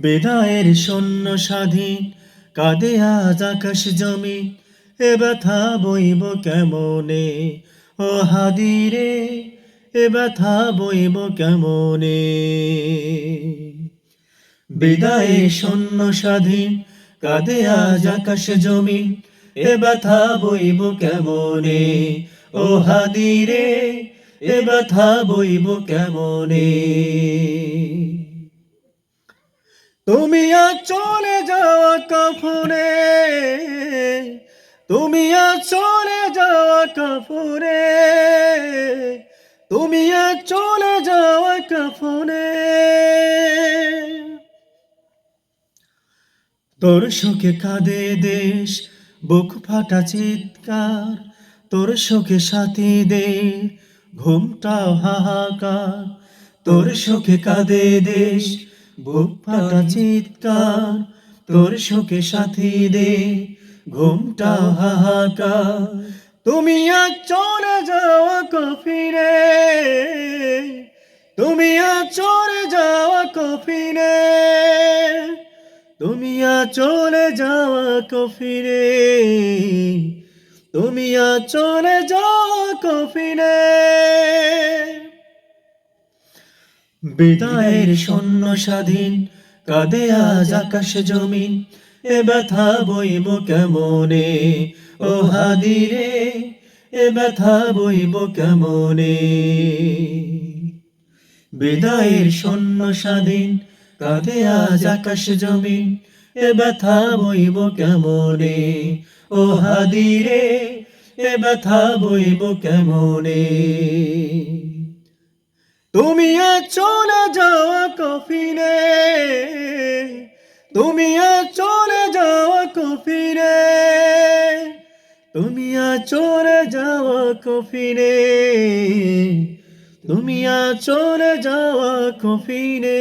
বেদায়ের সৈন্য স্বাধীন, কাঁদে আজ আকাশ জমি, এ ব্যথা বইব কেমনে? ও হাদিরে, এ ব্যথা বইব কেমনে? বিদায়ে সৈন্য স্বাধীন, কাঁদে আজ আকাশ জমি, এ ব্যথা বইব কেমনে? ও হাদিরে, এ ব্যথা বইব কেমনে? তুমি চলে যাওয়া কাফনে, তুমি আজ চলে যাওয়া কাফনে, তুমি চলে যাওয়া কাফনে। তোর শোকে কাঁদে দেশ, বুক ফাটা চিৎকার। তোর শোকে সাথীদের ঘুমটাও হাহাকার। তোর শোকে কাঁদে দেশ বুক চিৎকার, তোর শোকে সাথীদের ঘুমটাও হাহাকার। তুমি আজ চলে যাওয়া কফিরে তুমি আজ চলে যাওয়া কফিরে তুমি আজ চলে যাওয়া কফিরে তুমি আজ চলে যাওয়া কফিরে বিদায়ের সৈন্য স্বাধীন, কাঁদে আজ আকাশ জমিন, এ ব্যথা বইব কেমনে? ও হাদিরে, এ ব্যথা বইব কেমনে? বিদায়ের সৈন্য স্বাধীন, কাঁদে আজ আকাশ জমিন, এ ব্যথা বইব কেমনে? ও হাদিরে, এ ব্যথা বইব কেমনে? তুমি চলে যাওয়া কফিনে তুমি চলে যাওয়া কফিনে তুমি চলে যাওয়া কফিনে তুমি চলে যাওয়া কফিনে।